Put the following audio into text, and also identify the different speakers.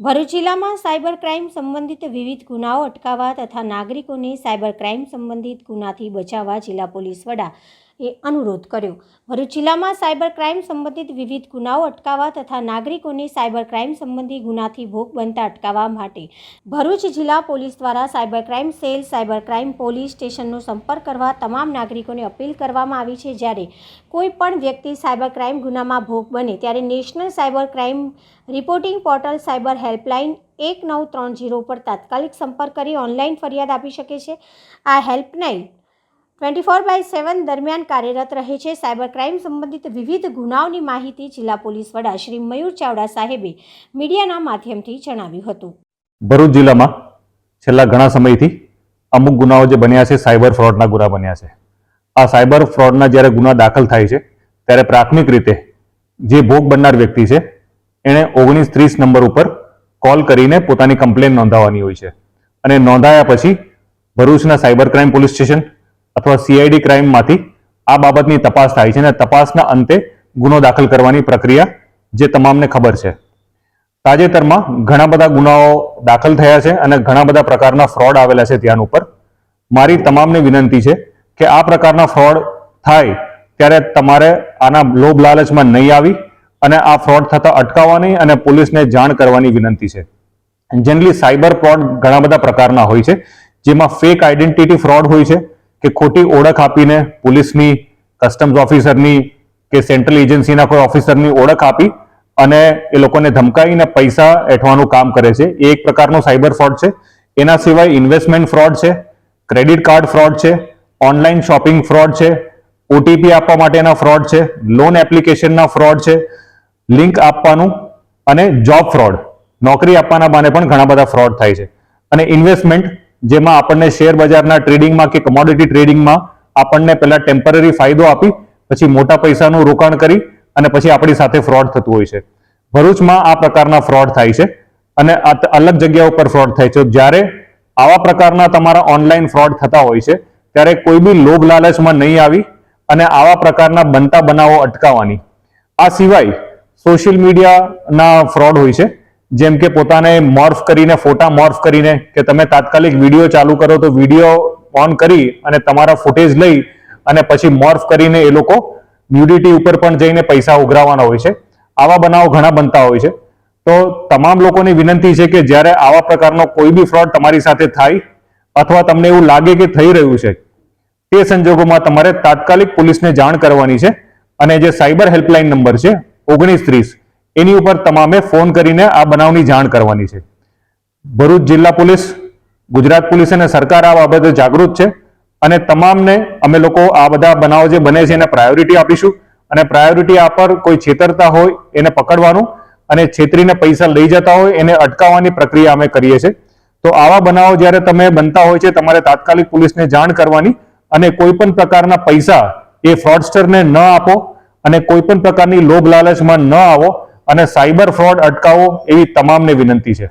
Speaker 1: ભરૂચ જિલ્લામાં cyber crime સંબંધિત વિવિધ ગુનાઓ અટકાવવા તથા નાગરિકોને સાયબર ક્રાઇમ સંબંધિત ગુનાથી બચાવવા જિલ્લા પોલીસ વડા એ અનુરોધ કર્યો. ભરૂચ જિલ્લામાં સાયબર ક્રાઇમ સંબંધિત વિવિધ ગુનાઓ અટકાવવા તથા નાગરિકોને સાયબર ક્રાઇમ સંબંધી ગુનાથી ભોગ બનતા અટકાવવા માટે ભરૂચ જિલ્લા પોલીસ દ્વારા cyber crime cell, cyber crime police સ્ટેશનનો સંપર્ક કરવા તમામ નાગરિકોને અપીલ કરવામાં આવી છે. જ્યારે કોઈ પણ વ્યક્તિ સાયબર ક્રાઇમ ગુનામાં ભોગ બને ત્યારે national cyber crime reporting portal, cyber helpline એક નવ ત્રણ જીરો પર તાત્કાલિક સંપર્ક કરી ઓનલાઈન ફરિયાદ આપી શકે છે. આ helpline twenty four by seven દરમિયાન કાર્યરત રહે છે. સાયબર ક્રાઇમ સંબંધિત વિવિધ ગુનાઓની માહિતી જિલ્લા પોલીસ વડા શ્રી મયુર ચાવડા સાહેબે મીડિયાના માધ્યમથી જણાવ્યું હતું.
Speaker 2: ભરૂચ જિલ્લામાં છેલ્લા ઘણા સમયથી અમુક ગુનાઓ જે બન્યા છે, સાયબર ફ્રોડના ગુના બન્યા છે. આ સાયબર ફ્રોડના જ્યારે ગુના દાખલ થાય છે, ત્યારે પ્રાથમિક રીતે જે ભોગ બનનાર વ્યક્તિ છે, એણે ઓગણીસ ત્રીસ નંબર ઉપર કોલ કરીને પોતાની કમ્પ્લેન નોંધાવવાની હોય છે. અને નોંધાયા પછી ભરૂચના સાયબર ક્રાઇમ પોલીસ સ્ટેશન અથવા સીઆઈડી ક્રાઇમમાંથી આ બાબતની તપાસ થાય છે અને તપાસના અંતે ગુનો દાખલ કરવાની પ્રક્રિયા જે તમામને ખબર છે. તાજેતરમાં ઘણા બધા ગુનાઓ દાખલ થયા છે અને ઘણા બધા પ્રકારના ફ્રોડ આવેલા છે ધ્યાન ઉપર. મારી તમામને વિનંતી છે કે આ પ્રકારના ફ્રોડ થાય ત્યારે તમારે આના લોભ લાલચમાં નહીં આવી અને આ ફ્રોડ થતા અટકાવવાની અને પોલીસને જાણ કરવાની વિનંતી છે. જનરલી સાયબર ફ્રોડ ઘણા બધા પ્રકારના હોય છે, જેમાં ફેક આઈડેન્ટિટી ફ્રોડ હોય છે કે ખોટી ઓળખ આપીને પોલીસની કસ્ટમ્સ ઓફિસરની કે સેન્ટ્રલ એજન્સીના કોઈ ઓફિસરની ઓળખ આપી અને એ લોકોને ધમકાવીને પૈસા એઠવાનું કામ કરે છે. એ એક પ્રકારનો સાયબર ફ્રોડ છે. એના સિવાય ઇન્વેસ્ટમેન્ટ ફ્રોડ છે ક્રેડિટ કાર્ડ ફ્રોડ છે ઓનલાઈન શોપિંગ ફ્રોડ છે ઓટીપી આપવા માટેના ફ્રોડ છે લોન એપ્લિકેશનના ફ્રોડ છે લિંક આપવાનું અને જોબ ફ્રોડ નોકરી આપવાના બાને પણ ઘણા બધા ફ્રોડ થાય છે. અને ઇન્વેસ્ટમેન્ટ જેમાં આપણને શેર બજારના ટ્રેડિંગમાં કે કમોડિટી ટ્રેડિંગમાં આપણને પહેલા ટેમ્પરરી ફાયદો આપી, પછી મોટા પૈસાનું રોકાણ કરી અને પછી આપણી સાથે ફ્રોડ થતું હોય છે. ભરૂચમાં આ પ્રકારના ફ્રોડ થાય છે અને અલગ જગ્યા ઉપર ફ્રોડ થાય છે. જ્યારે આવા પ્રકારના તમારા ઓનલાઈન ફ્રોડ થતા હોય છે, ત્યારે કોઈ બી લોભ લાલચમાં નહીં આવી અને આવા પ્રકારના બનતા બનાવો અટકાવવાની. આ સિવાય સોશિયલ મીડિયાના ફ્રોડ હોય છે. જેમ કે પોતાને મોર્ફ કરીને, ફોટા મોર્ફ કરીને કે તમે તાત્કાલિક વીડિયો ચાલુ કરો તો વીડિયો ઓન કરી અને તમારા ફૂટેજ લઈ અને પછી મોર્ફ કરીને એ લોકો ન્યુડિટી ઉપર પણ જઈને પૈસા ઉઘરાવવાના હોય છે. આવા બનાવો ઘણા બનતા હોય છે. તો તમામ લોકોની વિનંતી છે કે જ્યારે આવા પ્રકારનો કોઈ બી ફ્રોડ તમારી સાથે થાય અથવા તમને એવું લાગે કે થઈ રહ્યું છે, તે સંજોગોમાં તમારે તાત્કાલિક પોલીસને જાણ કરવાની છે. અને જે સાયબર હેલ્પલાઇન નંબર છે, ઓગણીસ ત્રીસ એની ઉપર તમામે ફોન કરીને આ બનાવની જાણ કરવાની છે. ભરૂચ જિલ્લા પોલીસ, ગુજરાત પોલીસ અને સરકાર આ બાબતે જાગૃત છે અને તમામને અમે લોકો આ બધા બનાવો જે બને છે એને પ્રાયોરિટી આપીશું અને પ્રાયોરિટી આ પર કોઈ છેતરતા હોય એને પકડવાનું અને છેતરીને પૈસા લઈ જતા હોય એને અટકાવવાની પ્રક્રિયા અમે કરીએ છીએ. તો આવા બનાવો જ્યારે તમે બનતા હોય છે તમારે તાત્કાલિક પોલીસને જાણ કરવાની અને કોઈ પણ પ્રકારના પૈસા એ ફ્રોડસ્ટરને ન આપો અને કોઈ પણ પ્રકારની લોભ લાલચમાં ન આવો અને સાયબર ફ્રોડ અટકાવો એવી તમામને વિનંતી છે.